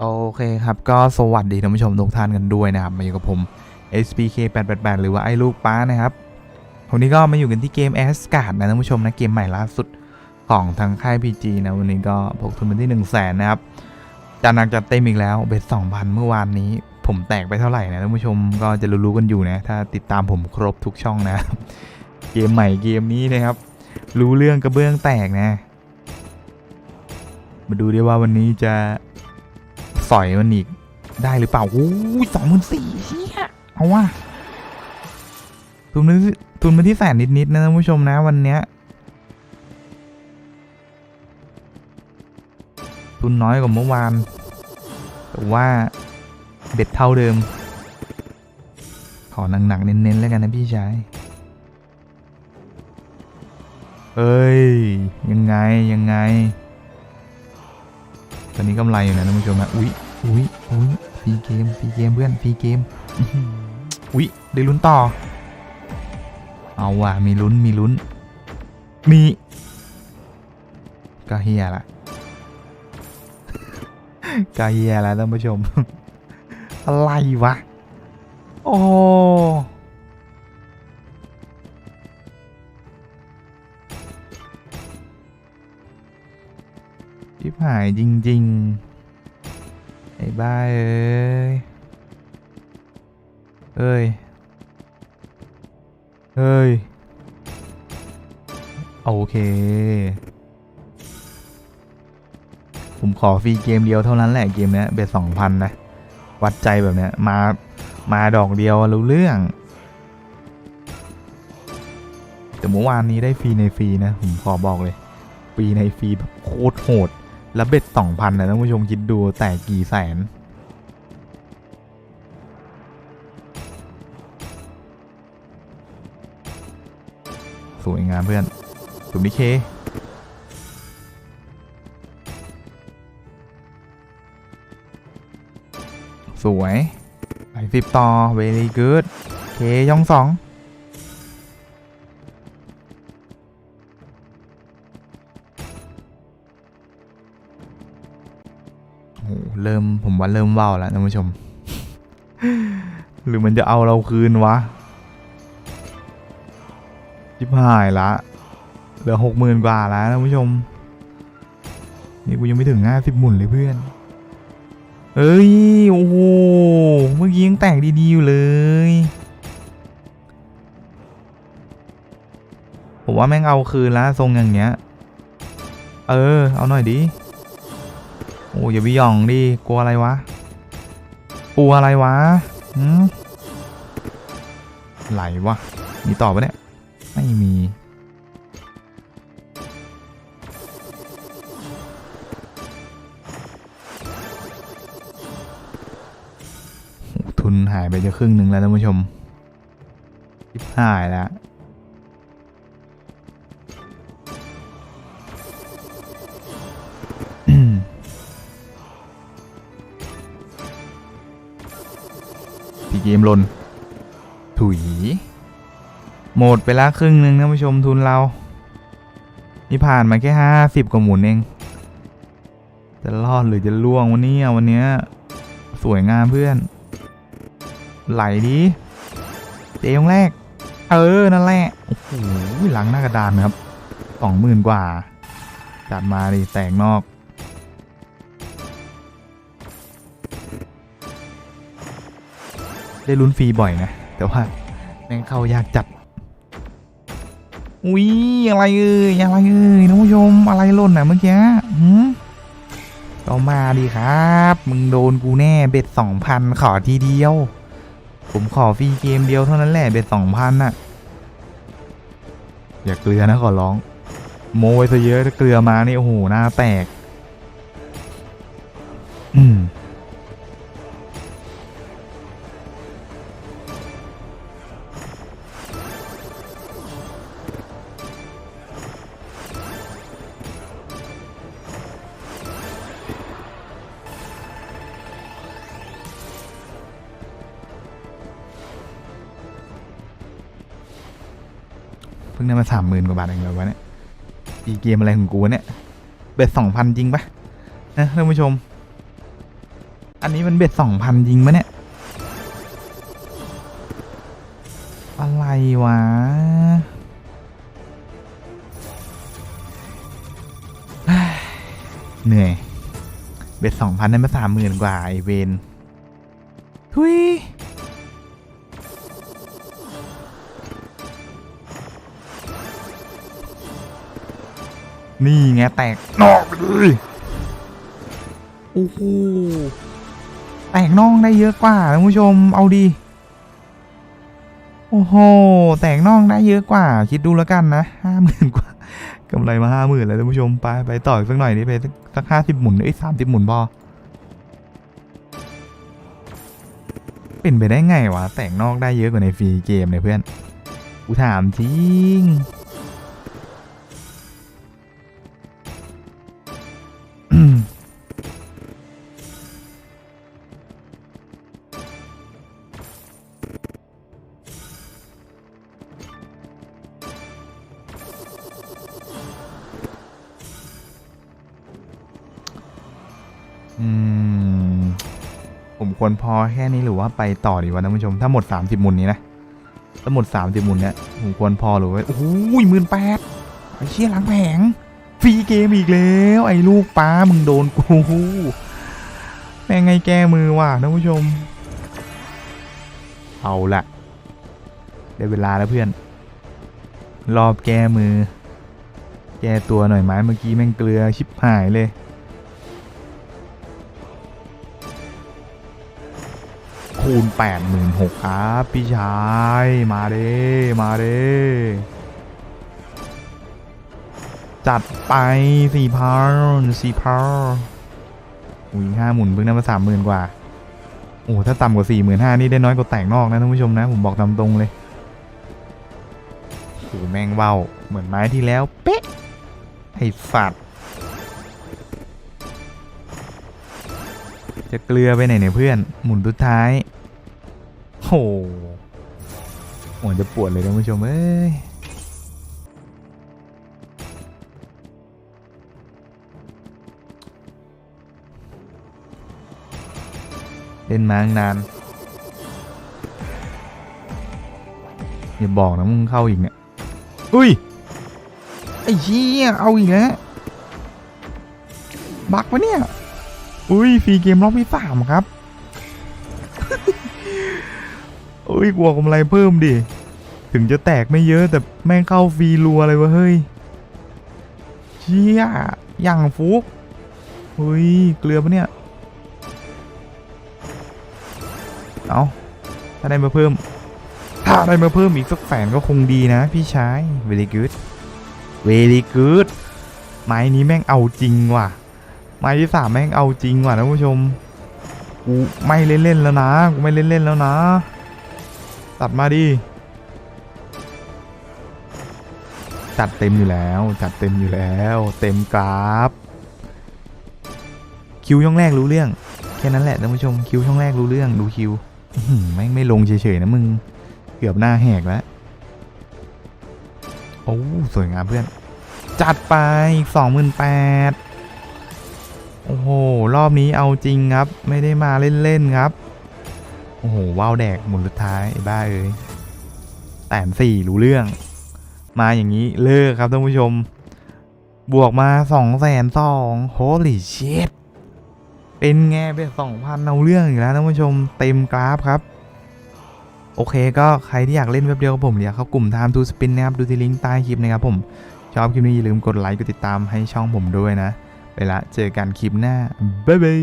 โอเคครับ ก็สวัสดีท่านผู้ชมทุกท่านกันด้วยนะครับ มาอยู่กับผม SPK 888หรือว่าไอ้ลูกป้านะครับ วันนี้ก็มาอยู่กันที่เกม a s g a r d นะท่านผู้ชมนะ เกมใหม่ล่าสุดของทางค่าย PG นะ วันนี้ก็พกทุนไปที่1 0 0 0 0แสนนะครับจัดหนักจัดเต็มอีกแล้วเบ็ด2,000 เมื่อวานนี้ ผมแตกไปเท่าไหร่นะท่านผู้ชมก็จะรู้ๆกันอยู่นะ ถ้าติดตามผมครบทุกช่องนะ เกมใหม่เกมนี้นะครับ รู้เรื่องกระเบื้องแตกนะ มาดูดิว่าวันนี้จะ สอยมันอีกได้หรือเปล่าโอ้ยสองหมื่นสี่เฮียเอาว่าทุนมาที่ทุนมาที่แสนนิดๆนะท่านผู้ชมนะวันเนี้ยทุนน้อยกว่าเมื่อวานแต่ว่าเบ็ดเท่าเดิม ขอหนักๆเน้นๆแล้วกันนะพี่ชายเอ้ย ยังไง ยังไง ตอนนี้กำไรอยู่นะท่านผู้ชมนะอุ๊ย อุ๊ยอุ๊ยฟรีเกมฟรีเกมเพื่อนฟรีเกมอื้อหืออุ๊ยได้ลุ้นต่อ เอาว่ะมีลุ้นมีลุ้น มี ก็เฮียละก็เฮียละท่านผู้ชม อะไรวะ โอ้ชิบหายจริง ๆ ไอ้บ้าเอ้ย เอ้ยเอ้ย โอเค ผมขอฟรีเกมเดียวเท่านั้นแหละเกมเนี้ยเบ็ดสองพันนะ วัดใจแบบเนี้ย มา มาดอกเดียวรู้เรื่อง แต่เมื่อวานนี้ได้ฟรีในฟรีนะ ผมขอบอกเลย ฟรีในฟรีแบบโคตรโหด แล้วเบ็ดสองพันนะท่านผู้ชมคิดดูแต่กี่แสน สวยงามเพื่อนตุ่มนิเคสวยไปสิบต่อ very good เคย่องสอง เริ่มผมว่าเริ่มเว้าแล้วท่านผู้ชม หรือมันจะเอาเราคืนวะจิบหายละเหลือหกหมื่นกว่าแล้วท่านผู้ชม นี่กูยังไม่ถึงห้าสิบหมุนเลยเพื่อน เอ้ยโอ้โหเมื่อกี้ยังแตกดีๆอยู่เลยผมว่าแม่งเอาคืนละทรงอย่างเงี้ย เออ เอาหน่อยดิ อ้อย่าไปย่องดิกลัวอะไรวะกลัวอะไรวะหืมไหลวะมีต่อปะเนี่ยไม่มีทุนหายไปจะครึ่งหนึ่งแล้วท่านผู้ชมทิบหายแล้ว พี่เกมลน ถุย หมดไปละครึ่งหนึ่งท่านผู้ชมทุนเรา นี่ผ่านมาแค่ห้าสิบกว่าหมุนเอง จะรอดหรือจะล่วงวันนี้วันนี้สวยงามเพื่อน ไหลดิเจยงแรก เออ นั่นแหละ โอ้โหหลังหน้ากระดานนะครับสองหมื่นกว่า จัดมาดิแตกนอก ได้ลุ้นฟรีบ่อยนะ แต่ว่าแม่งเข้ายากจัด อุ้ยอะไรเอ่ยอะไรเอ่ยท่านผู้ชมอะไรล่นอะเมื่อกี้หืมก็มาดีครับ มึงโดนกูแน่เบ็ดสองพันขอทีเดียว ผมขอฟรีเกมเดียวเท่านั้นแหละเบ็ดสองพันน่ะ อย่าเกลือนะขอร้อง โมยซะเยอะถ้าเกลือมานี่โอ้โหหน้าแตก อืม พิ่งได้มาสามหมื่นกว่าบาทเองเลยวะเนี่ยอีเกมอะไรของกูเนี่ย เบ็ดสองพันจริงปะนะท่านผู้ชม อันนี้มันเบ็ดสองพันจริงปะเนี่ย อะไรวะ เหนื่อย เบ็ดสองพันได้มาสามหมื่นกว่าไอเวนทุย นี่ไงแตกนอกไปเลยโอ้โหแตกน่องได้เยอะกว่าท่านผู้ชมเอาดี โอ้โหแตกน่องได้เยอะกว่า คิดดูแล้วกันนะห้าหมื่นกว่ากำไรมาห้าหมื่นแล้วท่านผู้ชมไปไปต่ออีกสักหน่อยนี่ไปสักห้าสิบหมุนเอ้ยสามสิบหมุนพอเป็นไปได้ไงวะ แตกนอกได้เยอะกว่าในฟรีเกมเนี่ยเพื่อน กูถามจริง อืม ผมควรพอแค่นี้หรือว่าไปต่อดีวะท่านผู้ชม ถ้าหมด 30 หมุนนี้นะ ถ้าหมด 30 หมุนเนี้ยผมควรพอหรือว่าโอ้โหหมื่นแปดไอ้เชี่ยหลังแผงฟรีเกมอีกแล้ว ไอ้ลูกป้ามึงโดนกูแม่งไงแก้มือว่ะท่านผู้ชม เอาละได้เวลาแล้วเพื่อน รอบแก้มือ แก้ตัวหน่อยไหมเมื่อกี้แม่งเกลือชิบหายเลย คูณ8 6 0 0 0ครับพี่ชายมาเด้มาเด้จัดไปสี่พันสี่พันอุ้ยห้าหมุนเพิ่งได้มาสามหมื่นกว่า โอ้ถ้าต่ำกว่าสี่หมื่นห้านี่ได้น้อยกว่าแต่งนอกนะท่านผู้ชมนะ ผมบอกตามตรงเลยโอ้แมงเว้าเหมือนไม้ที่แล้วเป๊ะไอ้สัตว์จะเกลือไปไหนเนี่ยเพื่อน หมุนสุดท้าย โหหัวจะปวดเลยท่านผู้ชมเอ้ยเล่นมาตั้งนาน อย่าบอกนะมึงเข้าอีกเนี่ย อุ้ย ไอ้เชี่ยเอาอีกแล้ว บักวะเนี่ย อุ้ยฟรีเกมรอบที่สามครับ อุ้ยกลัวกำไรเพิ่มดิ ถึงจะแตกไม่เยอะแต่แม่งเข้าฟรีรัวเลยวะเฮ้ยเชี่ยอย่างฟุกเฮ้ย เกลือปะเนี่ย เอาถ้าได้มาเพิ่ม ถ้าได้มาเพิ่มอีกสักแสนก็คงดีนะพี่ชาย very good very good ไม้นี้แม่งเอาจริงว่ะ ไม้ที่สามแม่งเอาจริงว่ะท่านผู้ชม กูไม่เล่นๆแล้วนะ กูไม่เล่นๆแล้วนะ ตัดมาดิ จัดเต็มอยู่แล้ว จัดเต็มอยู่แล้ว เต็มกราฟ คิวช่องแรกรู้เรื่อง แค่นั้นแหละท่านผู้ชม คิวช่องแรกรู้เรื่อง ดูคิวอื้อหือแม่ไม่ลงเฉยๆนะมึง เกือบหน้าแหกแล้ว โอ้ สวยงามเพื่อน จัดไปสองหมื่นแปดโอ้โห รอบนี้เอาจริงครับ ไม่ได้มาเล่นๆครับ โอ้โหว้าวแดกหมุนสุดท้ายไอ้บ้าเอ้ยแสนสี่รู้เรื่อง มาอย่างนี้เลิกครับท่านผู้ชม บวกมาสองแสนสองโฮลี่เช t เป็นไงเป็นสองพันเอาเรื่องอีกแล้วท่านผู้ชมเต็มกราฟครับ โอเคก็ใครที่อยากเล่นเว็บเดียวกับผมอยากเข้ากลุ่ม Time to Spin นะครับ ดูที่ลิงก์ใต้คลิปนะครับผม ชอบคลิปนี้อย่าลืมกดไลค์กดติดตามให้ช่องผมด้วยนะ ไปละเจอกันคลิปหน้าบ๊ายบาย